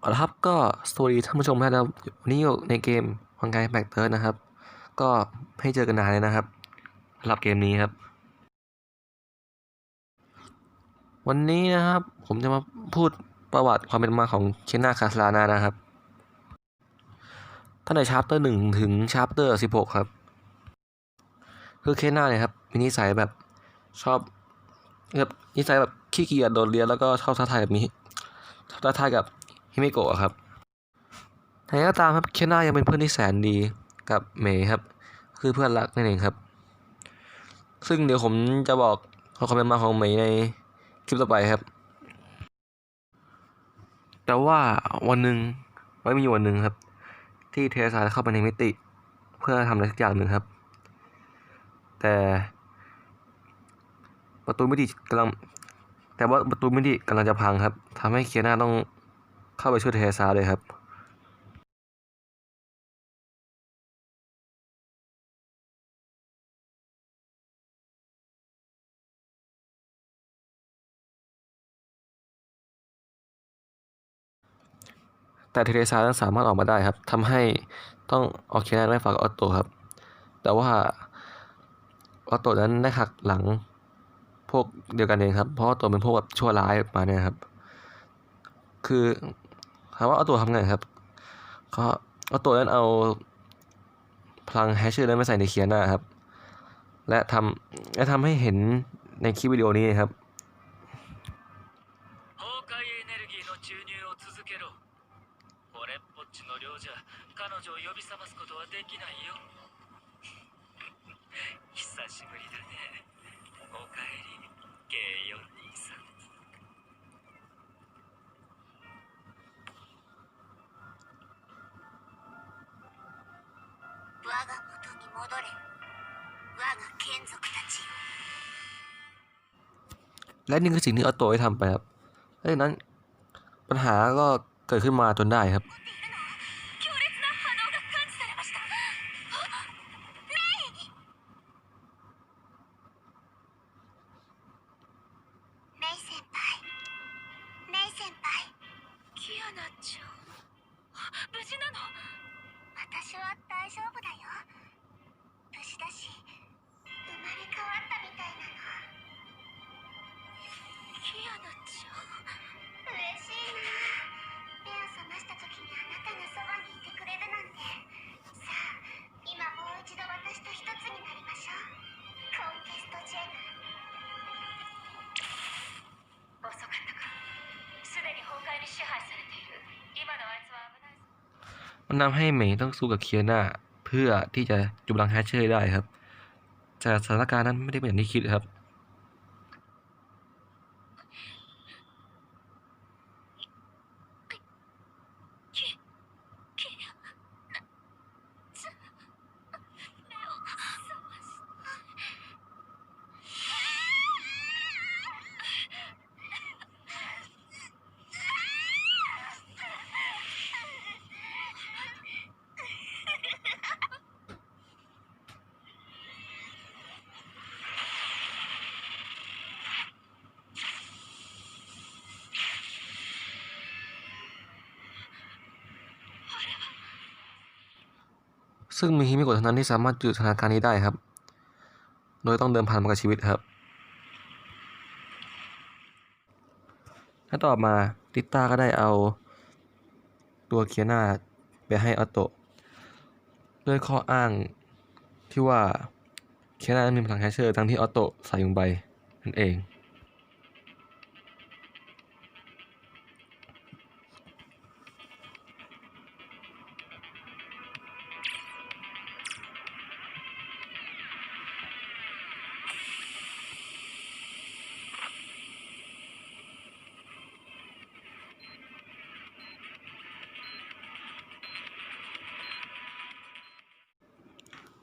เอาละครับก็สวัสดีท่านผู้ชมนะครับวันนี้อยู่ในเกมวังไกแบกเติร์ดนะครับ ก็ให้เจอกันนานเลยนะครับสำหรับเกมนี้ครับ วันนี้นะครับ ผมจะมาพูดประวัติความเป็นมาของเคนนาคาสลานานะครับตั้งแต่ชาร์ปเตอร์หนึ่งถึงชาร์ปเตอร์สิบหกครับ คือเคนนาเนี่ยครับมีนิสัยแบบชอบแบบนิสัยแบบขี้เกียจโดดเรียนแล้วก็ชอบท้าทายแบบนี้ชอบท้าทายกับ ฮิเมโกะครับแต่ก็ตามครับเคนนายังเป็นเพื่อนที่แสนดีกับเมย์ครับ คือเพื่อนรักนั่นเองครับ ซึ่งเดี๋ยวผมจะบอกความเป็นมาของเมย์ในคลิปต่อไปครับ แต่ว่าวันหนึ่งไว้มีอยู่วันหนึ่งครับ ที่เทสาเข้าไปในมิติ เพื่อทำอะไรสักอย่างหนึ่งครับ แต่ประตูมิติกำลังแต่ว่าประตูมิติกำลังจะพังครับทำให้เคียนาต้อง เข้าไปช่วยเทซาเลยครับแต่เทเรซานั้นสามารถออกมาได้ครับทำให้ต้องออกเคนาไม่ฝากออตโตครับ แต่ว่าออตโตนั้นได้หักหลังพวกเดียวกันเองครับ เพราะออตโตเป็นพวกแบบชั่วร้ายมาเนี่ยครับ คือ ถามว่าออตโตทำไงครับ ก็เอาตัวนั้นเอาพลังแฮชเชอร์นั้นมาใส่ในเคียนาครับ และทำและทำให้เห็นในคลิปวิดีโอนี้ครับ 崩壊エネルギーの注入を続けろ 我が元に戻れ我が眷属たちよ และนี่คือสิ่งที่ออโต้ได้ทำไปครับดังนั้นปัญหาก็เกิดขึ้นมาจนได้ครับ มันทำให้เมย์ต้องสู้กับเคียนาเพื่อที่จะจุบลังแฮชเชอร์ได้ครับแต่สถานการณ์นั้นไม่ได้เป็นอย่างที่คิดครับ ซึ่งมีฮิมิโกะเท่านั้นที่สามารถหยุดสถานการณ์นี้ได้ครับ โดยต้องเดิมพันมากับชีวิตครับและต่อมาติต้าก็ได้เอาตัวเคียนาไปให้ออโตด้วยข้ออ้างที่ว่าเคียนามีพลังแฮชเชอร์ทั้งที่ออโตใส่ลงไปนั่นเอง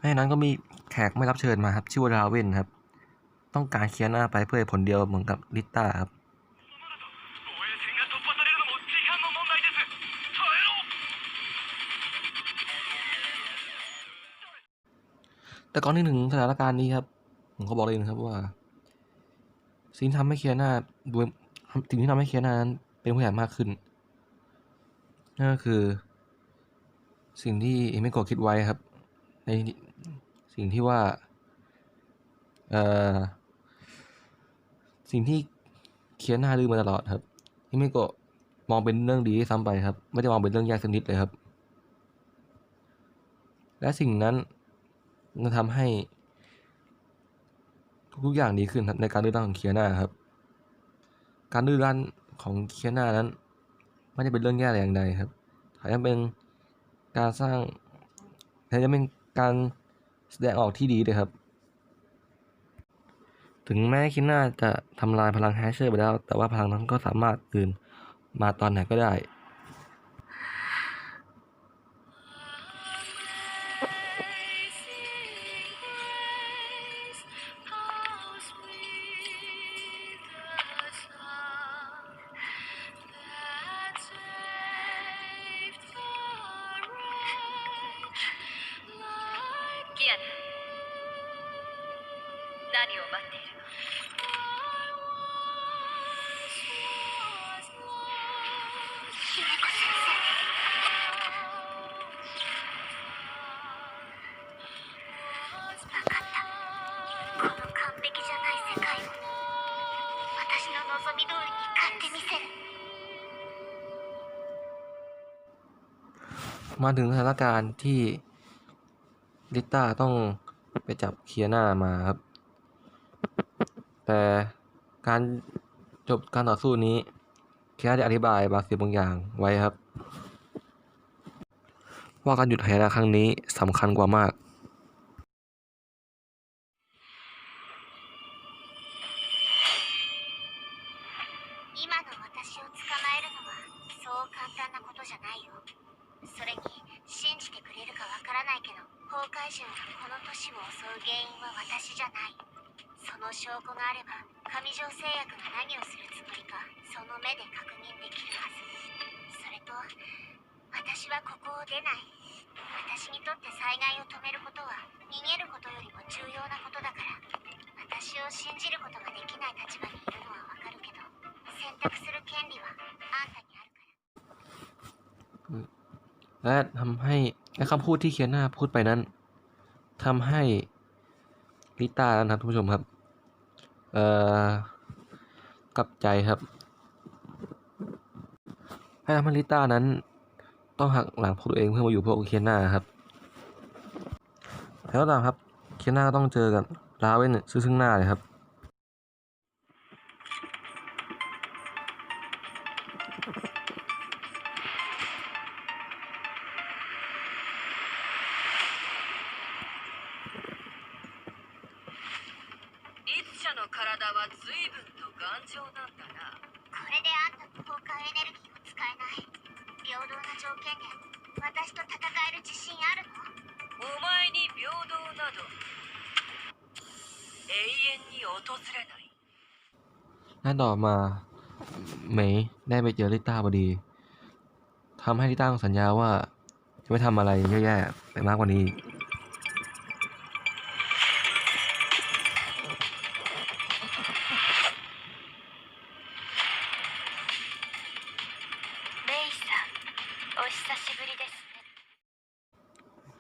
ในนั้นก็มีแขกไม่รับเชิญมาครับ ชื่อว่าราเวนครับ ต้องการเคียนหน้าไปเพื่อผลเดียวเหมือนกับลิตต้าครับแต่ก่อนที่ถึงสถานการณ์นี้ครับ ผมก็บอกเลยนะครับว่าสิ่งที่ทำให้เคียนหน้าดูสิ่งที่ทำให้เคียนหน้านั้นเป็นผู้ใหญ่มากขึ้นนั่นก็คือ สิ่งที่เอเมโกะคิดไว้ครับ ใน สิ่งที่ว่าเอ่อสิ่งที่เคียน่าลืมมาตลอดครับเอมิโกะมองเป็นเรื่องดีซ้ำไปครับ ไม่ได้มองเป็นเรื่องยากสักนิดเลยครับ และสิ่งนั้นมันทำให้ ทุกอย่างดีขึ้นครับในการดื้อรั้นของเคียน่าครับ การดื้อรั้นของเคียน่านั้นไม่ได้เป็นเรื่องแย่แต่อย่างใดครับแต่ยังเป็นการสร้างแต่ยังเป็นการ แสดงออกที่ดีเลยครับ ถึงแม้คิดหน้าจะทำลายพลังแฮชเชอร์ไปแล้ว แต่ว่าพลังนั้นก็สามารถตื่นมาตอนไหนก็ได้ มาถึงสถานการณ์ที่ลิต้าต้องไปจับเคียน่ามาครับ แต่การจบการต่อสู้นี้เคียน่าได้อธิบายบางสิ่งบางอย่างไว้ครับ ว่าการหยุดหายนะครั้งนี้สำคัญกว่ามาก 今の私を捕まえるのはそう簡単なことじゃないよ それに信じてくれるかわからないけど崩壊獣がこの都市を襲う原因は私じゃない。その証拠があれば上条製薬が何をするつもりかその目で確認できるはず。それと私はここを出ない。私にとって災害を止めることは逃げることよりも重要なことだから。私を信じることができない立場にいるのはわかるけど選択する権利はあんたにあるから。 และทำให้และคำพูดที่เคียน่าพูดไปนั้นทำให้ลิต้านะครับทุกผู้ชมครับ เอ่อกลับใจครับ ให้ทำให้ลิต้านั้น ต้องหักหลังพวกตัวเองเพื่อมาอยู่พวกเคียน่าครับแล้วก็ตามครับ เคียน่าก็ต้องเจอกับลาเวนซึ่งซึ่งหน้าเลยครับ 体は随分と頑丈なんだなこれであんたの交換エネルギーを使えない平等な条件で私と戦える自信あるのお前に平等など永遠に訪れない และต่อมาเหมยได้ไปเจอลิต้าพอดีทำให้ลิต้าต้องสัญญาว่า จะไม่ทำอะไรแย่ๆไปมากกว่านี้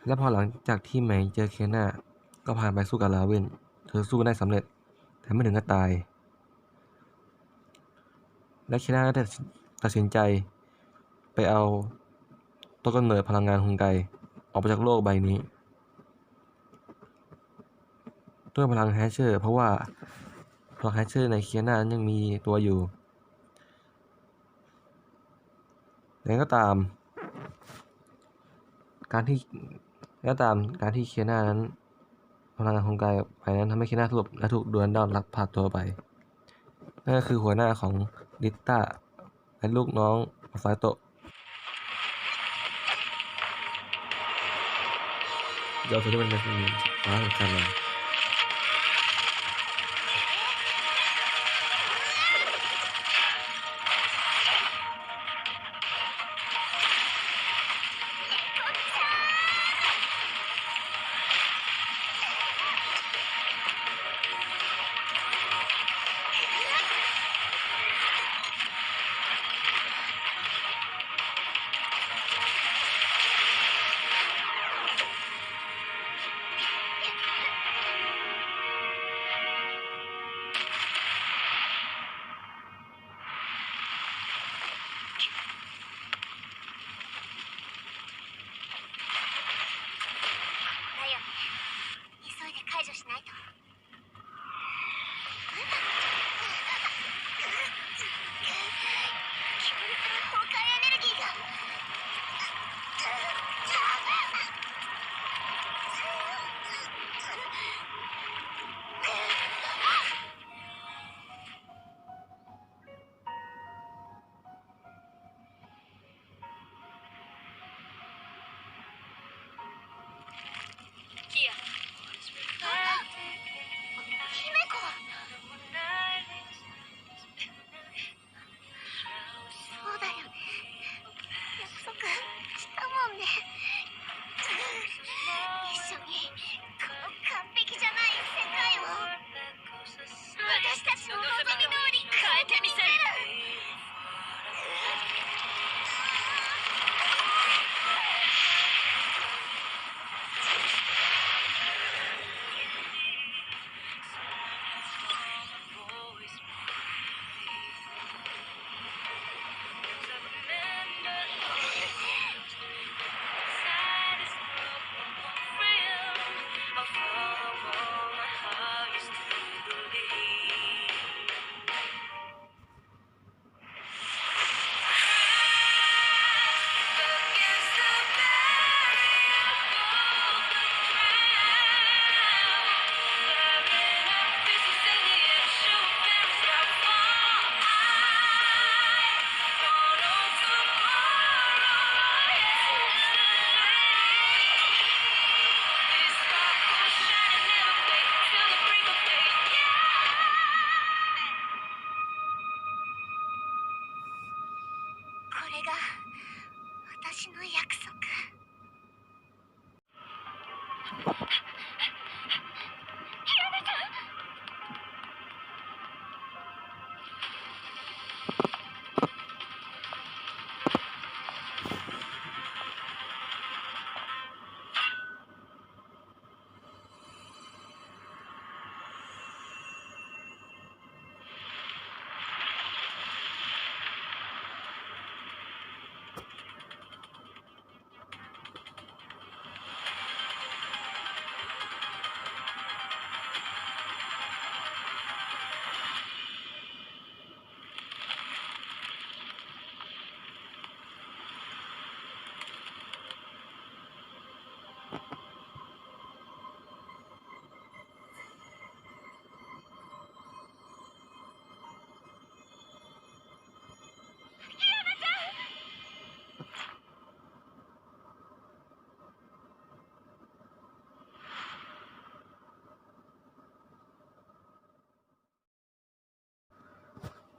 และพอหลังจากที่เหมยเจอเคน่าก็พาไปสู้กับลาเวนเธอสู้ได้สำเร็จ แต่ไม่ถึงกับตาย และเคน่าก็ตัดสินใจไปเอาต้นกำเนิดพลังงานฮงไกออกไปจากโลกใบนี้ด้วยพลังแฮชเชอร์เพราะว่าพลังแฮชเชอร์ในเคียน่านั้นยังมีตัวอยู่แต่ก็ตาม การที่ก็ตามการที่เคียนานั้นพลังงานของกายไปนั้นทำให้เคียนาสลบและถูกดวนดอนลักพาตัวไปนั่นก็คือหัวหน้าของดิตต้าและลูกน้องฟาโตะเดี๋ยวจะได้เป็นแบบนี้ฟ้าสำคัญเลย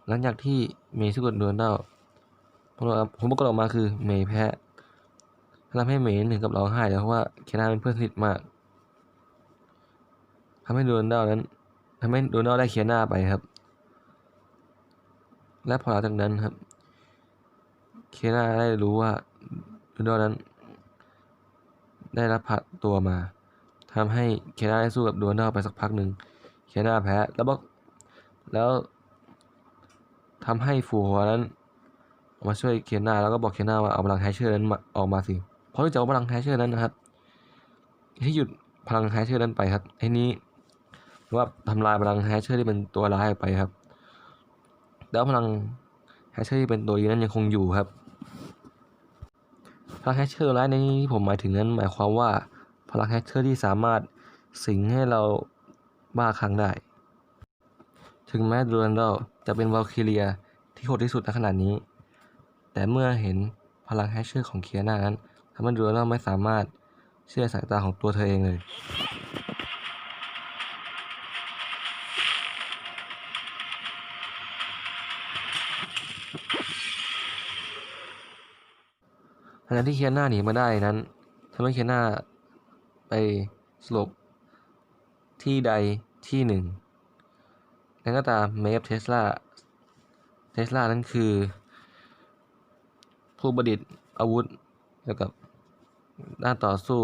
หลังจากที่เมย์สู้กับโดนัลด์ผลผลปรากฏออกมาคือเมย์แพ้ทำให้เมย์ถึงกับร้องไห้เลยเพราะว่าเคนาเป็นเพื่อนสนิทมากทำให้โดนัลด์นั้นทำให้โดนัลด์ได้เคียนาไปครับ และพอหลังจากนั้นครับ เคียนาได้รู้ว่าโดนัลด์นั้น ได้รับพาตัวมาทำให้เคียนาได้สู้กับโดนัลด์ไปสักพักหนึ่ง เคียนาแพ้ แล้วบอกแล้ว ทำให้ฟูหัวนั้นมาช่วยเคียนหน้าแล้วก็บอกเคียนหน้าว่าเอาพลังแฮชเชอร์นั้นมาออกมาสิเพราะเนื่องจากว่าพลังแฮชเชอร์นั้นนะครับที่หยุดพลังแฮชเชอร์นั้นไปครับไอ้นี้หรือว่าทำลายพลังแฮชเชอร์ที่เป็นตัวร้ายออกไปครับแล้วพลังแฮชเชอร์ที่เป็นตัวดีนั้นยังคงอยู่ครับพลังแฮชเชอร์ร้ายในที่ผมหมายถึงนั้นหมายความว่าพลังแฮชเชอร์ที่สามารถสิงให้เราบ้าคลั่งได้ ถึงแม้ดูรันดอล จะเป็นวอลคิเลียที่โหดที่สุดในขนาดนี้ แต่เมื่อเห็นพลังแฮชเชอร์ของเคียนานั้นทำให้ดูรันดอลไม่สามารถเชื่อสายตาของตัวเธอเองเลย ขณะที่เคียนาหนีมาได้นั้นทำให้เคียนาไปสลบที่ใดที่หนึ่ง แล้วก็ตามเมฟเทสลาเทสลานั้นคือ ผู้ประดิษฐ์อาวุธเกี่ยวกับด้านต่อสู้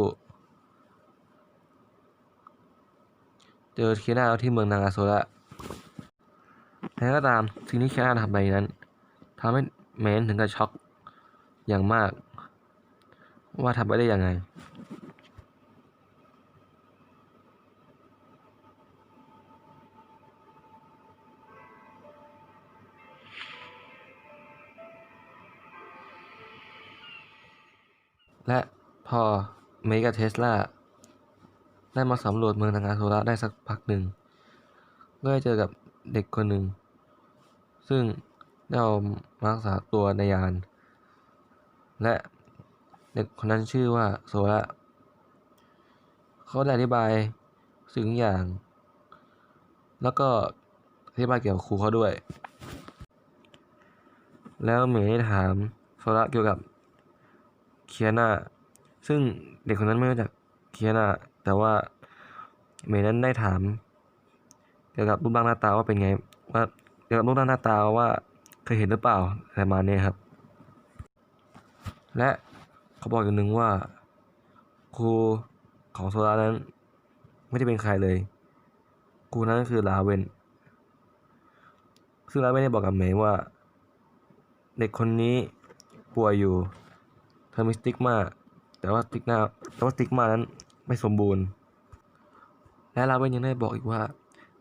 เจอเคียนาที่เมืองนางาโซระแล้วก็ตามสิ่งที่เคียนาทำไปนั้นทำให้เมนถึงกับช็อกอย่างมาก ว่าทำไปได้ยังไง และพอเมย์กับเทสลาได้มาสำรวจเมืองทางการโซลาได้สักพักหนึ่งก็ได้เจอกับเด็กคนหนึ่ง ซึ่งได้เอามารักษาตัวในยาน และเด็กคนนั้นชื่อว่าโซละเขาได้อธิบายสิ่งอย่าง แล้วก็อธิบายเกี่ยวกับครูเขาด้วย แล้วเมย์ได้ถามโซละเกี่ยวกับ เคียนาซึ่งเด็กคนนั้นไม่รู้จักเคียนาแต่ว่าเมย์นั้นได้ถาม เกี่ยวกับรูปร่างหน้าตาว่าเป็นไงว่าเกี่ยวกับรูปร่างหน้าตาว่าเคยเห็นหรือเปล่าอะไรมาณนี้ครับ และเขาบอกอย่างหนึ่งว่า ครูของโซลานั้น ไม่ได้เป็นใครเลย ครูนั้นก็คือลาเวนซึ่งลาเวนได้บอกกับเมย์ว่า เด็กคนนี้ป่วยอยู่ เธอมีสติ๊กมาแต่ว่าสติ๊กมาแต่ว่าสติ๊กมานั้นไม่สมบูรณ์ และลาเวนยังได้บอกอีกว่า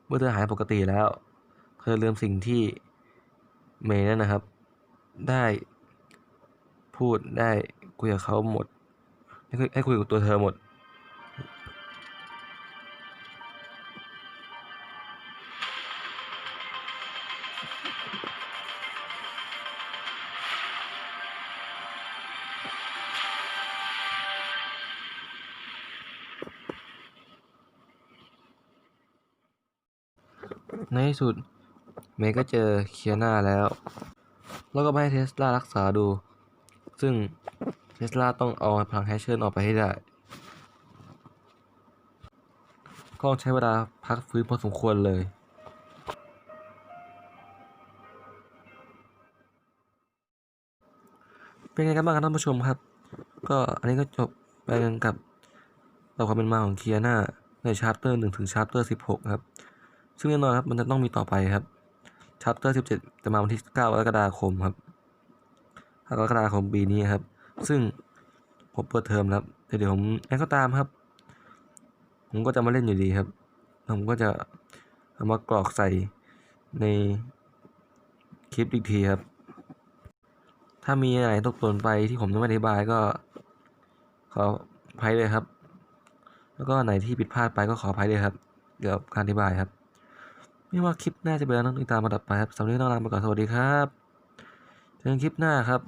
เมื่อเธอหายปกติแล้ว เธอลืมสิ่งที่เมย์นั่นนะครับ ได้พูดได้คุยกับเขาหมดให้คุยกับตัวเธอหมด ที่สุด เมย์ก็เจอเคียนาแล้ว แล้วก็ไปให้เทสลารักษาดู ซึ่งเทสลาต้องเอาพลังแฮชเชอร์ออกไปให้ได้ก็ต้องใช้เวลาพักฟื้นพอสมควรเลย เป็นไงกันบ้างครับท่านผู้ชมครับ ก็อันนี้ก็จบไปกันกับต่อความเป็นมาของเคียนาในชาร์เตอร์หนึ่งถึงชาร์เตอร์สิบหกครับ ซึ่งแน่นอนครับมันจะต้องมีต่อไปครับชาร์เตอร์สิบเจ็ดจะมาวันที่เก้ากรกฎาคมครับกรกฎาคมปีนี้ครับ ซึ่งผมเปิดเทอมแล้วแต่เดี๋ยวผมแอนก็ตามครับ ผมก็จะมาเล่นอยู่ดีครับ ผมก็จะเอามากรอกใส่ในคลิปอีกทีครับ ถ้ามีอะไรตกหล่นไปที่ผมยังไม่อธิบายก็ขออภัยเลยครับ แล้วก็ไหนที่ผิดพลาดไปก็ขออภัยเลยครับ เกี่ยวกับการอธิบายครับ ไม่ว่าคลิปหน้าจะเป็นอะไรต้องติดตามมาดับไปครับสำหรับนนี้ต้องลาไปก่อนสวัสดีครับเจอกันคลิปหน้าครับ